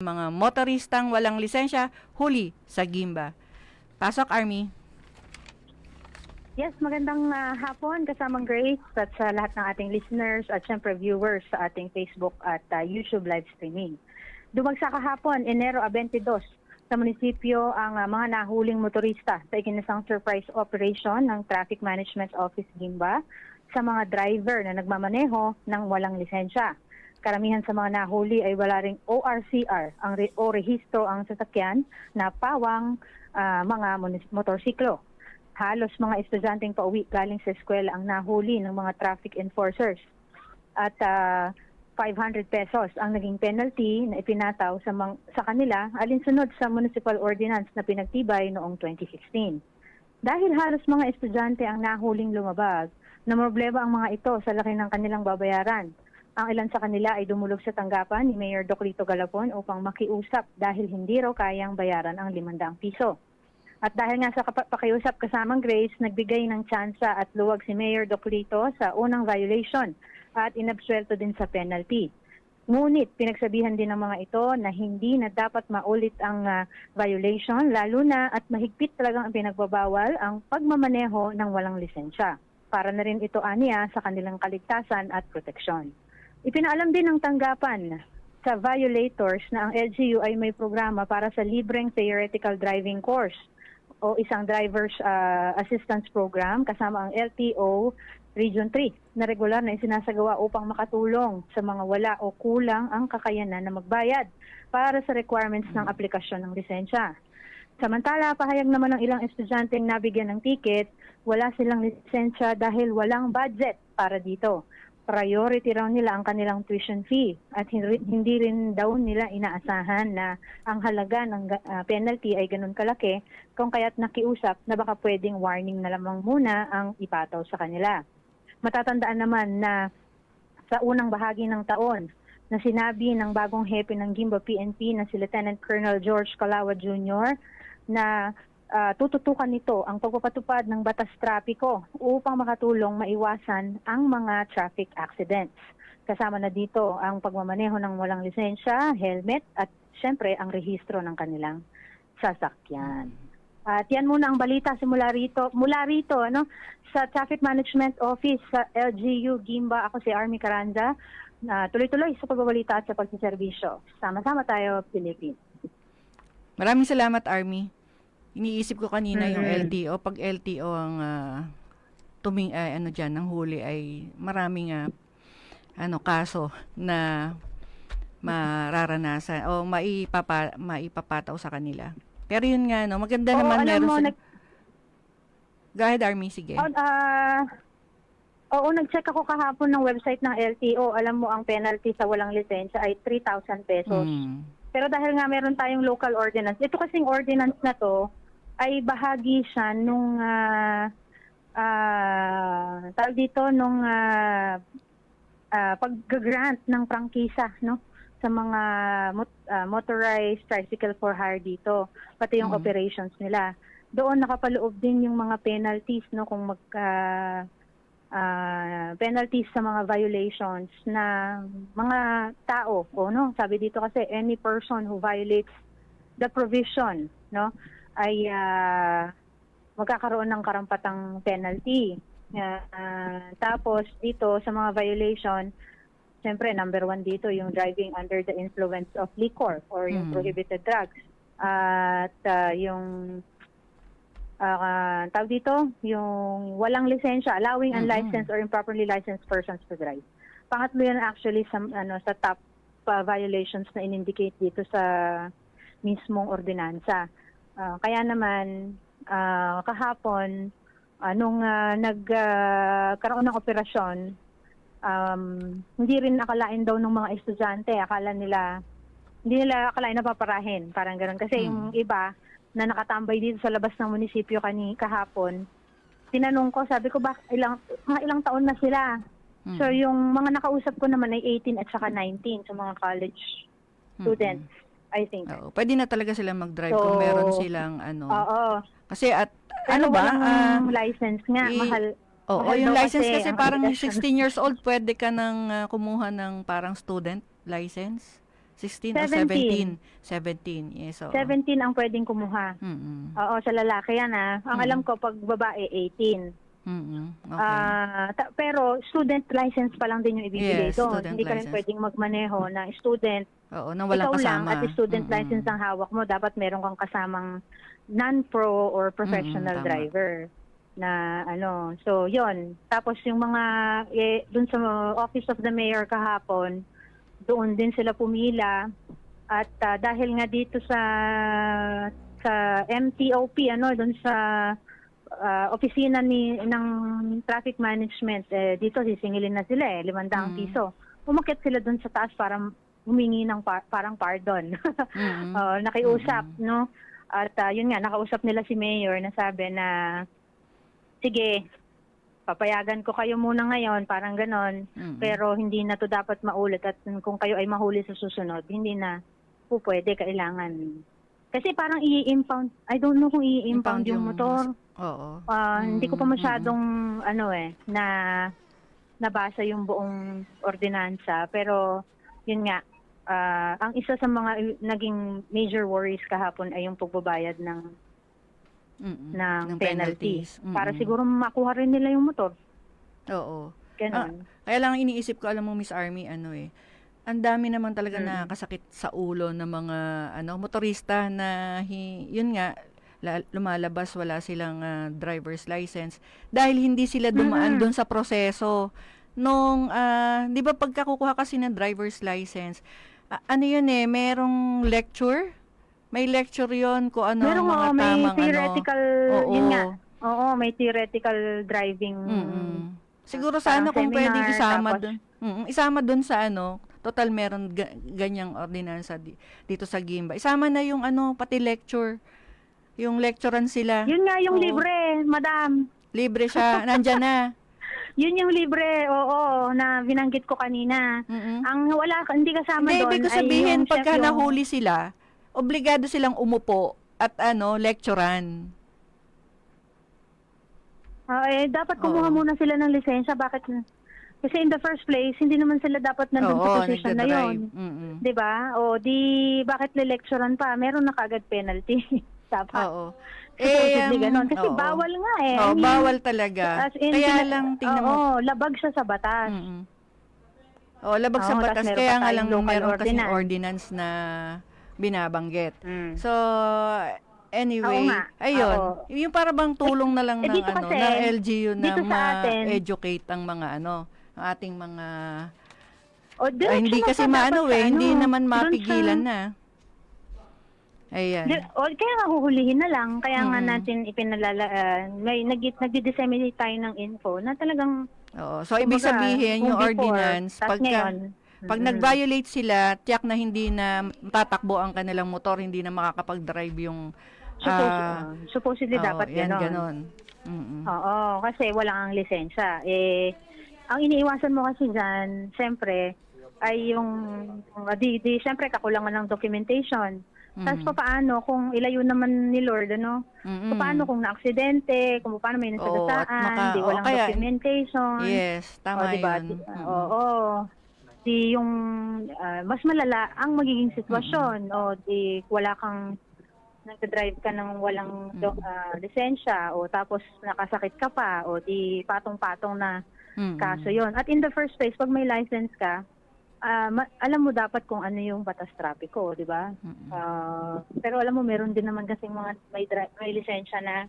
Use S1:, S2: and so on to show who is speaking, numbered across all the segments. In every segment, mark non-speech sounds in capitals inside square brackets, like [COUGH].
S1: mga motoristang walang lisensya huli sa Gimba. Pasok, Army.
S2: Yes, magandang ah, hapon kasamang Grace at sa lahat ng ating listeners at syempre viewers sa ating Facebook at ah, YouTube live streaming. Dumagsa kahapon, Enero 22, sa munisipyo ang ah, mga nahuling motorista sa ikinasang surprise operation ng Traffic Management Office Gimba sa mga driver na nagmamaneho ng walang lisensya. Karamihan sa mga nahuli ay wala ring ORCR ang re- o rehistro ang sasakyan na pawang ah, mga motorsiklo halos mga estudyanteng pauwi galing sa eskwela ang nahuli ng mga traffic enforcers. At ah, 500 pesos ang naging penalty na ipinataw sa, mang- sa kanila alinsunod sa municipal ordinance na pinagtibay noong 2016. Dahil halos mga estudyante ang nahuling lumabag, namroblema ang mga ito sa laki ng kanilang babayaran. Ang ilan sa kanila ay dumulog sa tanggapan ni Mayor Doclito Galapon upang makiusap dahil hindi raw kayang bayaran ang 500 piso. At dahil nga sa pakiusap kasamang Grace, nagbigay ng tsansa at luwag si Mayor Doclito sa unang violation at inabsuelto din sa penalty. Ngunit pinagsabihan din ng mga ito na hindi na dapat maulit ang ah, violation lalo na at mahigpit talagang ang pinagbabawal ang pagmamaneho ng walang lisensya. Para na rin ito aniya sa kanilang kaligtasan at proteksyon. Ipinaalam din ng tanggapan sa violators na ang LGU ay may programa para sa libreng theoretical driving course o isang driver's ah, assistance program kasama ang LTO Region 3 na regular na isinasagawa upang makatulong sa mga wala o kulang ang kakayanan na magbayad para sa requirements ng aplikasyon ng lisensya. Samantala, pahayag naman ng ilang estudyanteng nabigyan ng ticket, wala silang lisensya dahil walang budget para dito. Priority raw nila ang kanilang tuition fee at hindi, rin daw nila inaasahan na ang halaga ng ah, penalty ay ganun kalaki kung kaya't nakiusap na baka pwedeng warning na lamang muna ang ipataw sa kanila. Matatandaan naman na sa unang bahagi ng taon na sinabi ng bagong hepe ng Gimba PNP na si Lieutenant Colonel George Calawa Jr. na ah, tututukan nito ang pagpapatupad ng batas trapiko upang makatulong maiwasan ang mga traffic accidents. Kasama na dito ang pagmamaneho ng walang lisensya, helmet at syempre ang rehistro ng kanilang sasakyan. At yan muna ang balita simula rito, mula rito ano, sa Traffic Management Office sa LGU Gimba. Ako si Army Caranja. na tuloy-tuloy sa pagbabalita at sa pagsiservisyo. Sama-sama tayo, Philippines.
S1: Maraming salamat, Army. Iniisip ko kanina yung
S2: Mhm.
S1: LTO. Pag LTO ang ah, tuming, ay, ano dyan, ng huli ay maraming ah, ano, kaso na mararanasan o maipapa, maipapataw sa kanila. Pero yun nga, no, maganda
S2: Oo,
S1: naman
S2: alam
S1: meron
S2: mo,
S1: sila-
S2: nag-
S1: Go ahead, Army, sige.
S2: Oh, ah, oo, nag-check ako kahapon ng website ng LTO. Alam mo, ang penalty sa walang lisensya ay 3,000 pesos.
S1: Mm.
S2: Pero dahil nga meron tayong local ordinance, ito kasing ordinance na to ay bahagi siya nung ah ah, tawag dito nung ah, ah, pag-grant ng prangkisa no? Sa mga mot- ah, motorized tricycle for hire dito pati yung
S1: Mhm.
S2: operations nila. Doon nakapaloob din yung mga penalties no? Kung mag ah, ah, penalties sa mga violations na mga tao o no? Sabi dito kasi any person who violates the provision no ay ah, magkakaroon ng karampatang penalty ah, tapos dito sa mga violation Siyempre, number one dito, yung driving under the influence of liquor or yung
S1: Mm.
S2: prohibited drugs. At ah, yung ah tawag dito, yung walang lisensya, allowing
S1: Mm-mm.
S2: unlicensed or improperly licensed persons to drive. Pangatlo yan actually sa, ano, sa top ah, violations na in-indicate dito sa mismong ordinansa. Ah, kaya naman, ah, kahapon, anong nagkaroon ng operasyon, um, hindi rin nakalain daw ng mga estudyante. Akala nila, hindi nila akalain na paparahin. Parang ganun. Kasi
S1: Hmm.
S2: yung iba na nakatambay dito sa labas ng munisipyo kani kahapon, tinanong ko, sabi ko, ba, ilang, mga ilang taon na sila?
S1: Mm.
S2: So yung mga nakausap ko naman ay 18 at saka 19 sa mga college students, I think.
S1: Oo, pwede na talaga sila mag-drive
S2: So,
S1: kung meron silang ano.
S2: Oo.
S1: kasi at
S2: Ano
S1: ano ba? ah,
S2: license nga,
S1: i-
S2: mahal.
S1: Oo,
S2: Mahal
S1: yung license
S2: kasi
S1: kasi,
S2: ang
S1: parang
S2: application.
S1: 16 years old, pwede ka nang ah, kumuha ng parang student license. 16 o
S2: 17.
S1: 17? 17, yes. Oo.
S2: 17 ang pwedeng kumuha.
S1: Mm-mm.
S2: Oo, sa lalaki yan ah. Ang
S1: Mm.
S2: alam ko pag babae 18.
S1: Mm-mm. Okay.
S2: Ah, ta- pero student license pa lang din yung ibibigay
S1: Yes,
S2: doon. Hindi ka rin
S1: license.
S2: pwedeng magmaneho na student.
S1: Oo, nang walang
S2: ikaw lang
S1: kasama.
S2: at student
S1: Mm-mm.
S2: license ang hawak mo. Dapat meron kang kasamang non-pro or professional
S1: Mm-mm, tama.
S2: driver na ano. So, yon Tapos yung mga, eh, dun sa Office of the Mayor kahapon, doon din sila pumila. At ah, dahil nga dito sa sa MTOP, ano, dun sa ah, opisina ni ng traffic management, eh, dito sisingilin na sila eh, 500
S1: Mm.
S2: piso. Umakit sila dun sa taas para humingi ng par- parang pardon. [LAUGHS]
S1: Mm-mm.
S2: Oh, nakiusap, no? At ah, yun nga, nakausap nila si Mayor na sabi na, sige, papayagan ko kayo muna ngayon, parang ganon.
S1: Mm-mm.
S2: Pero hindi na to dapat maulit at kung kayo ay mahuli sa susunod, hindi na po pwede, kailangan. Kasi parang i-impound, I don't know kung i-impound
S1: Impound
S2: yung,
S1: yung
S2: motor.
S1: Oo.
S2: Ah, Hindi ko pa
S1: Mm,
S2: masyadong, ano eh, na nabasa yung buong ordinansa. Pero, yun nga, ah, ang isa sa mga naging major worries kahapon ay yung pagbabayad ng,
S1: Mm-mm.
S2: ng,
S1: Ng
S2: penalties.
S1: penalties.
S2: Para siguro makuha rin nila yung motor.
S1: Oo.
S2: Ganon.
S1: Kaya lang ang iniisip ko, alam mo, Miss Army, ano eh, ang dami naman talaga
S2: Mm.
S1: nakakasakit sa ulo ng mga ano motorista na hi, yun nga la- lumalabas wala silang ah, driver's license dahil hindi sila dumaan
S2: Mhm.
S1: doon sa proseso nung ah, 'di ba pagka kukuha kasi ng driver's license ano yun eh merong lecture may lecture yon kung ano
S2: Meron
S1: ang mga
S2: nga, may
S1: tamang
S2: theoretical,
S1: ano
S2: yun nga. Oo, may theoretical driving.
S1: Mm-mm. Siguro
S2: Parang
S1: sana kung
S2: seminar,
S1: pwedeng isama
S2: tapos-
S1: doon. Mm, isama doon sa ano, total meron ga- ganyang ordinansa di- dito sa Gimba. Isama na yung ano, pati lecture. Yung lecturean sila.
S2: Yun nga yung
S1: Oo.
S2: libre, madam.
S1: Libre siya, nandyan na. [LAUGHS]
S2: Yun yung libre, oo, na binanggit ko kanina.
S1: Mm-mm.
S2: Ang wala, hindi kasama
S1: Hindi,
S2: doon
S1: ibig ko sabihin, pagka
S2: yung-
S1: nahuli sila, obligado silang umupo at ano, lecturean.
S2: Ah, eh, dapat kumuha
S1: Oo.
S2: muna sila ng lisensya. Bakit? Kasi in the first place, hindi naman sila dapat nandun sa position na
S1: nagdadrive.
S2: yun.
S1: Mm-mm.
S2: 'Di ba? O di bakit le-lecturean pa? Meron na kagad penalty. [LAUGHS] dapat.
S1: Oo.
S2: Supposedly
S1: um,
S2: ganon. Kasi
S1: oo.
S2: bawal nga eh.
S1: Oo,
S2: I mean,
S1: bawal talaga.
S2: as in,
S1: Kaya lang, tingnan
S2: oo,
S1: mo.
S2: labag siya sa batas.
S1: Mm-mm. Oh, labag sa
S2: Oo,
S1: batas.
S2: tas meron
S1: Kaya
S2: pa
S1: nga
S2: tayong
S1: lang
S2: local
S1: meron kasing
S2: ordinance.
S1: ordinance na binabanggit.
S2: Mm.
S1: So, anyway,
S2: Oo nga.
S1: ayun.
S2: Oo.
S1: Yung para bang tulong na lang
S2: eh,
S1: ng
S2: dito
S1: ano,
S2: kasi,
S1: ng LGU na
S2: dito sa atin-
S1: ma-educate ang mga ano, ang ating mga
S2: O,
S1: ay, hindi kasi
S2: dapat
S1: maano
S2: sa
S1: eh, hindi
S2: ano,
S1: naman
S2: dun sa-
S1: mapigilan na. Ayan.
S2: Di- O, kaya nga huhulihin na lang. Kaya nga natin ipinalala, ah, may nag nagdi-disseminate tayo ng info na talagang
S1: Oo. So, ibig
S2: kumbaga,
S1: sabihin,
S2: kung
S1: yung
S2: before,
S1: ordinance,
S2: tas
S1: pagka,
S2: ngayon,
S1: Pag nag-violate sila, tiyak na hindi na tatakbo ang kanilang motor, hindi na makakapag-drive yung
S2: Suppos-
S1: ah,
S2: ah, supposedly
S1: oo,
S2: dapat
S1: yan,
S2: ganon.
S1: ganon. Mm-mm.
S2: Oo, kasi wala kang lisensya. Eh, ang iniiwasan mo kasi dyan, siyempre, ay yung, uh, di, di, siyempre, kakulangan ng documentation. Tapos
S1: Mhm.
S2: paano kung ilayo naman ni Lord, ano?
S1: Mm-mm.
S2: Paano kung na-aksidente, kung paano may
S1: Oo,
S2: nasagasaan,
S1: maka-
S2: di
S1: oo,
S2: walang
S1: kaya-
S2: documentation.
S1: Yes, tama
S2: o, diba?
S1: yun.
S2: Di-
S1: Mm-mm.
S2: Oo. Di yung ah, mas malala ang magiging sitwasyon o di wala kang nagda-drive ka ng walang do- ah, lisensya o tapos nakasakit ka pa o di patong-patong na
S1: Mm-mm.
S2: kaso yon. At in the first place, pag may license ka, ah, ma- alam mo dapat kung ano yung batas trapiko, di ba? Ah, pero alam mo, meron din naman kasing mga may, dri- may lisensya na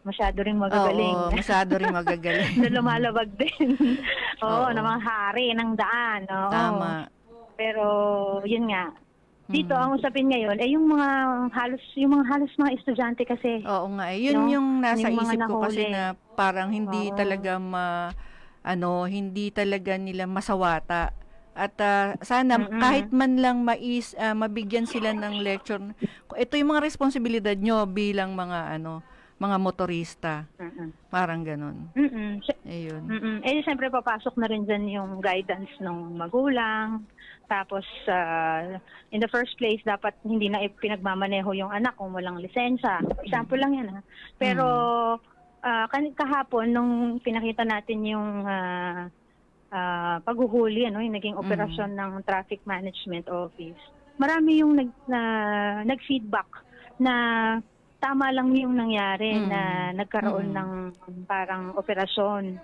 S2: masyado rin magagaling.
S1: Oo, masyado rin magagaling. [LAUGHS]
S2: na lumalabag din. [LAUGHS] Oo,
S1: Oo.
S2: na mga hari ng daan. Oo.
S1: Tama.
S2: Pero, yun nga. Dito,
S1: Mm.
S2: ang usapin ngayon, ay yung mga halos, yung mga halos mga estudyante kasi.
S1: Oo nga, eh. yun
S2: No?
S1: yung nasa
S2: Yung mga
S1: isip ko kasi
S2: nahuli.
S1: na parang hindi
S2: Oo.
S1: talaga ma ano, hindi talaga nila masawata. At ah, sana
S2: Mm-mm.
S1: kahit man lang mais ah, mabigyan sila ng lecture. Ito yung mga responsibilidad nyo bilang mga ano, mga motorista.
S2: Mm-mm.
S1: Parang ganun.
S2: Mm-mm.
S1: Ayun.
S2: Mm-mm. Eh, siyempre, papasok na rin dyan yung guidance ng magulang. Tapos, ah, in the first place, dapat hindi na pinagmamaneho yung anak kung walang lisensya. Example lang yan, ha? Pero, ah, kan- kahapon, nung pinakita natin yung ah, ah, paghuhuli, ano, yung naging operasyon ng Traffic Management Office, marami yung nag, na, nag-feedback na tama lang yung nangyari
S1: Mm.
S2: na nagkaroon
S1: Mm.
S2: ng parang operasyon.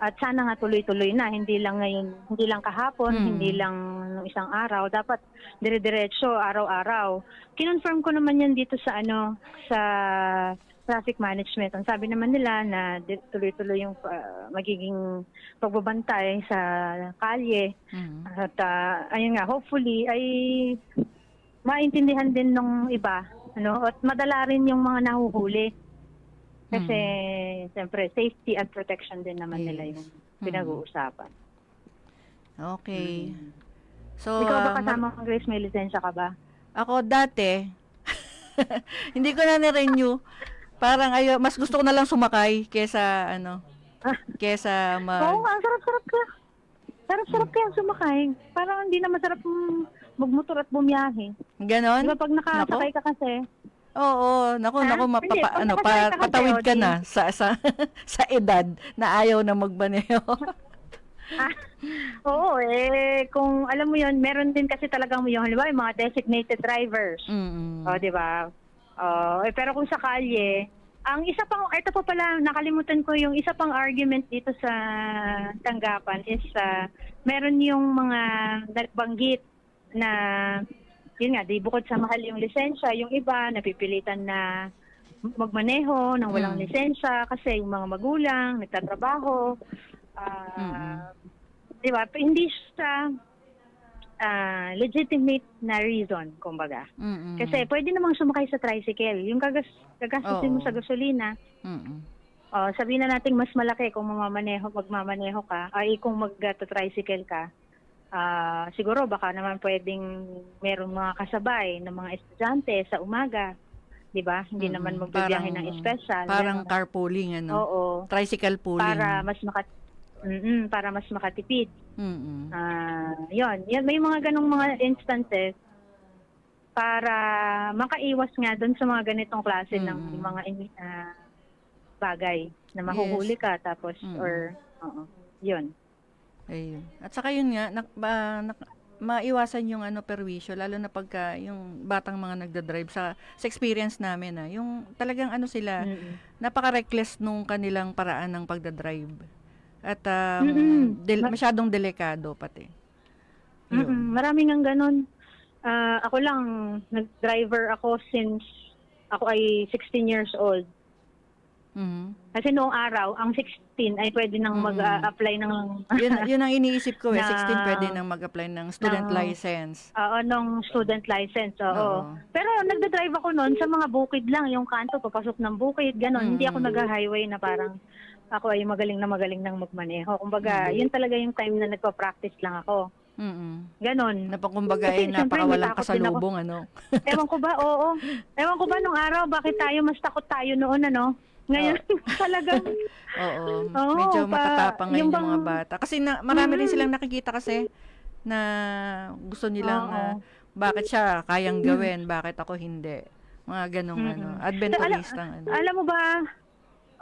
S2: At sana nga tuloy-tuloy na, hindi lang ngayon, hindi lang kahapon,
S1: Mm.
S2: hindi lang isang araw, dapat dire-diretso araw-araw. Kinonfirm ko naman yan dito sa ano, sa traffic management. Ang sabi naman nila na tuloy-tuloy yung ah, magiging pagbabantay sa kalye.
S1: Mhm.
S2: At ah, ayun nga, hopefully ay maintindihan din ng iba, ano, at madala rin yung mga nahuhuli. Kasi siyempre safety and protection din naman nila
S1: Yes.
S2: yung pinag-uusapan.
S1: Okay. So,
S2: Ikaw ba kasama kang Grace, may lisensya ka ba?
S1: Ako dati, [LAUGHS] hindi ko na ni-renew. Parang ayo, mas gusto ko na lang sumakay kesa ano, kesa mag
S2: Oo, ang sarap-sarap ka. Sarap-sarap kaya sumakay. Parang hindi na masarap mm, magmotor at bumiyahe.
S1: ganon.
S2: Di ba pag nakasakay ka kasi,
S1: Oo, naku,
S2: Ha?
S1: naku,
S2: Hindi,
S1: mapapa,
S2: pag
S1: ano,
S2: nakasakay
S1: pa,
S2: ka kasi,
S1: patawid ka na sa, sa, [LAUGHS] sa edad na ayaw na magbaneho. [LAUGHS]
S2: Ah, oo, eh, kung alam mo yon meron din kasi talagang yung, halimbawa, yung mga designated drivers.
S1: Mm-mm.
S2: O, di ba? Oh, eh, pero kung sa kalye, ang isa pang, ito pa pala, nakalimutan ko yung isa pang argument dito sa tanggapan is, ah, meron yung mga nagbanggit na, yun nga, di bukod sa mahal yung lisensya, yung iba, napipilitan na magmaneho ng walang
S1: Mm.
S2: lisensya kasi yung mga magulang, nagtatrabaho, ah,
S1: Mm-mm.
S2: di ba, hindi siya ah, legitimate na reason, kumbaga.
S1: Mm-mm.
S2: Kasi pwede namang sumakay sa tricycle. Yung gagas gagastusin mo
S1: Oo.
S2: sa gasolina,
S1: Mm-mm.
S2: oh, sabihin na natin mas malaki kung mamamaneho, magmamaneho ka, ay kung mag-tricycle ka. Ah, siguro baka naman pwedeng merong mga kasabay ng mga estudyante sa umaga. 'Di ba? Hindi
S1: Mm-mm.
S2: naman magbibiyahe ng special.
S1: Parang carpooling, ano?
S2: Oo.
S1: Tricycle pooling.
S2: Para mas makat Mm-mm, para mas makatipid.
S1: Mm-mm.
S2: Ah, yon, yan may mga ganong mga instances para makaiwas nga doon sa mga ganitong klase ng
S1: Mm.
S2: mga ah, bagay na mahuhuli ka tapos
S1: Mm.
S2: or oo, yun.
S1: Ayun. At saka yun nga, nak, ba, nak, maiwasan yung ano perwisyo lalo na pagka yung batang mga nagda-drive sa sa experience namin ah yung talagang ano sila
S2: Mm-mm.
S1: napaka-reckless nung kanilang paraan ng pagda-drive at um,
S2: Mm-mm.
S1: del-
S2: Ma-
S1: masyadong delikado pati Yun.
S2: Mm-mm, Maraming ang ganun. Ah, ako lang, nag-driver ako since ako ay 16 years old.
S1: Mhm.
S2: Kasi noong araw, ang 16 ay pwede nang mag-apply ng [LAUGHS]
S1: yun yun ang iniisip ko eh
S2: Na-
S1: 16 pwede nang mag-apply ng student
S2: ng-
S1: license
S2: Oo, nung student license, oo.
S1: Oo.
S2: Pero nagda-drive ako noon sa mga bukid lang, yung kanto, papasok ng bukid, ganon.
S1: Mm.
S2: Hindi ako nag-highway na parang ako ay magaling na magaling nang magmaneho. Kumbaga, yun talaga yung time na nagpa-practice lang ako.
S1: Mhm.
S2: Ganon.
S1: Napakumbaga
S2: Kasi
S1: eh napakawalang kasalubong ano [LAUGHS]
S2: Ewan ko ba, oo. Ewan ko ba nung araw, bakit tayo mas takot tayo noon, ano? Ngayon, [LAUGHS] talagang,
S1: Oo,
S2: Oo,
S1: medyo
S2: pa-
S1: matatapang ngayon
S2: yung
S1: yung, mga
S2: bang-
S1: bata. Kasi na, marami rin
S2: Mm.
S1: silang nakikita kasi na gusto nilang
S2: Oo.
S1: ah, bakit siya kayang gawin, bakit ako hindi. Mga ganong
S2: Mm-mm.
S1: ano, adventuristang ano.
S2: alam mo ba,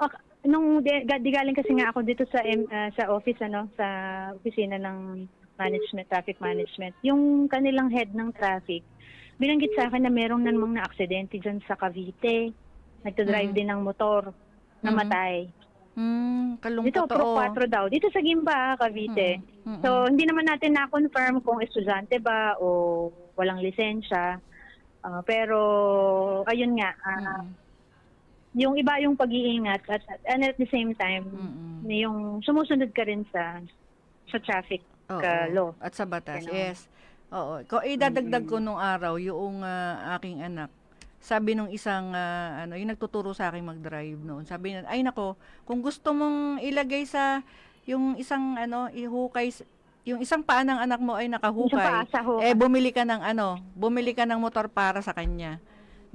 S2: ok- nung di, ga- di galing kasi nga ako dito sa ah, sa office ano, sa opisina ng management, traffic management. Yung kanilang head ng traffic, binanggit sa akin na merong namang na aksidente diyan sa Cavite. Nagto-drive
S1: Mhm.
S2: din ng motor, namatay.
S1: Hmm, kalung
S2: Dito, Pro
S1: totoo.
S2: 4 daw. Dito sa Gimba, Cavite.
S1: Mm, mm,
S2: So, hindi naman natin na-confirm kung estudyante ba o walang lisensya. Ah, pero, ayun nga, ah,
S1: mm,
S2: yung iba yung pag-iingat at, and at the same time,
S1: mm, mm.
S2: yung sumusunod ka rin sa sa traffic
S1: Oo,
S2: ka law.
S1: At sa batas,
S2: Ganon.
S1: yes. Oo. Ko idadagdag ko nung araw yung ah, aking anak. Sabi nung isang ah, ano, yung nagtuturo sa akin mag-drive noon. Sabi niya, ay nako, kung gusto mong ilagay sa yung isang ano, ihukay yung isang paa ng anak mo ay nakahukay. Eh bumili ka ng ano, bumili ka ng motor para sa kanya.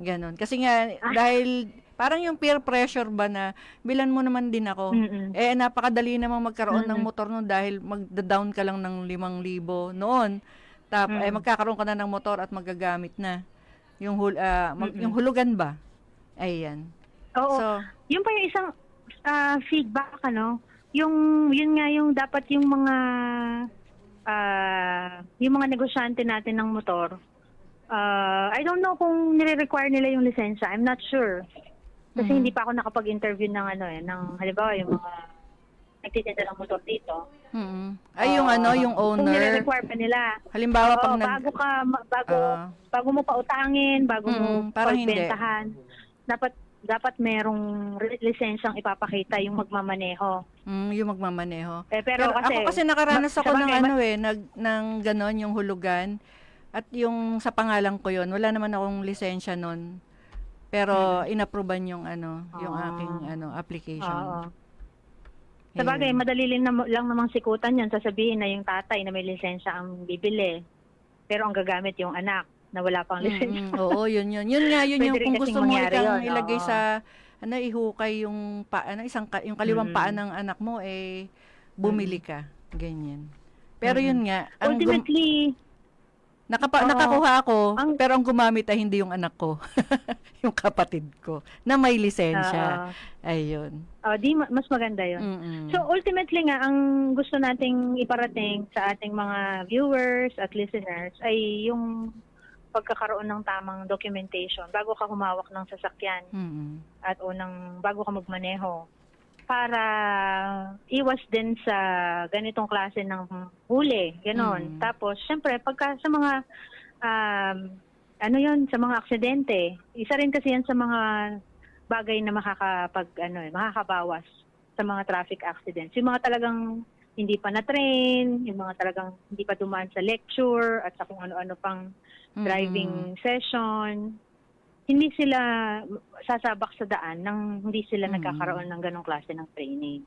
S1: Ganon. Kasi nga dahil parang yung peer pressure ba na bilan mo naman din ako.
S2: Mm-mm.
S1: Eh, napakadali namang magkaroon ng
S2: Mm.
S1: motor noon dahil magda-down ka lang ng 5,000 noon. Tap,
S2: Mm.
S1: eh, magkakaroon ka na ng motor at magagamit na. Yung, hul, ah, mag-
S2: Mm-mm.
S1: yung hulugan ba? Ayan.
S2: Oo.
S1: So,
S2: Yung pa yung isang ah, feedback, ano, yung, yun nga yung dapat yung mga, ah, yung mga negosyante natin ng motor, Uh, I don't know kung nire-require nila yung lisensya. I'm not sure. Kasi
S1: Mhm.
S2: hindi pa ako nakapag-interview ng ano eh, ng halimbawa yung mga nagtitinda ng motor dito.
S1: Mm. Ay, yung
S2: Ah,
S1: ano, yung
S2: Kung
S1: owner.
S2: nire-require pa nila.
S1: Halimbawa, pag
S2: Oo,
S1: nag...
S2: bago ka, bago,
S1: Ah.
S2: bago mo pa utangin, bago mo
S1: Mm, parang hindi.
S2: pagbentahan, dapat dapat merong lisensyang ipapakita yung magmamaneho.
S1: Mm, yung magmamaneho.
S2: Eh, pero,
S1: Pero,
S2: kasi,
S1: ako kasi nakaranas ako ng ano eh, nag, ng ganon, yung hulugan. At yung sa pangalan ko yon wala naman akong lisensya nun. Pero inapprovean yung ano, yung.
S2: Ah.
S1: aking ano application.
S2: Oo.
S1: Ayun.
S2: Sa bagay, madali lang, nam- lang namang sikutan yan. Sasabihin na yung tatay na may lisensya ang bibili. Pero ang gagamit yung anak na wala pang lisensya.
S1: Mm, [LAUGHS] oo, yun yun. Yun nga, yun
S2: Pwede
S1: yung
S2: rin
S1: kung
S2: kasing
S1: gusto mo
S2: mangyari
S1: ikang
S2: yun,
S1: ilagay
S2: oo.
S1: sa ano ihukay yung pa, ano, isang ka- yung kaliwang
S2: Mm.
S1: paa ng anak mo eh bumili ka, ganyan. Pero
S2: Mm.
S1: yun nga, ang gum-
S2: Ultimately,
S1: nakapa,
S2: Oo.
S1: nakakuha ako,
S2: Ang-
S1: pero ang gumamit ay hindi yung anak ko, [LAUGHS] yung kapatid ko na may lisensya. Ayun.
S2: Oh, di ma- mas maganda yun.
S1: Mm-mm.
S2: So ultimately nga ang gusto nating iparating sa ating mga viewers at listeners ay yung pagkakaroon ng tamang documentation bago ka humawak ng sasakyan
S1: Mm-mm.
S2: at unang bago ka magmaneho para iwas din sa ganitong klase ng huli, ganon.
S1: Mm.
S2: Tapos syempre pagka sa mga um, ano 'yon sa mga aksidente, isa rin kasi yan sa mga bagay na makakapag ano eh, makakabawas sa mga traffic accidents. Yung mga talagang hindi pa na-train, yung mga talagang hindi pa dumaan sa lecture at sa kung ano-ano pang
S1: Mm-mm.
S2: driving session, hindi sila sasabak sa daan nang hindi sila
S1: Mm.
S2: nagkakaroon ng ganong klase ng training.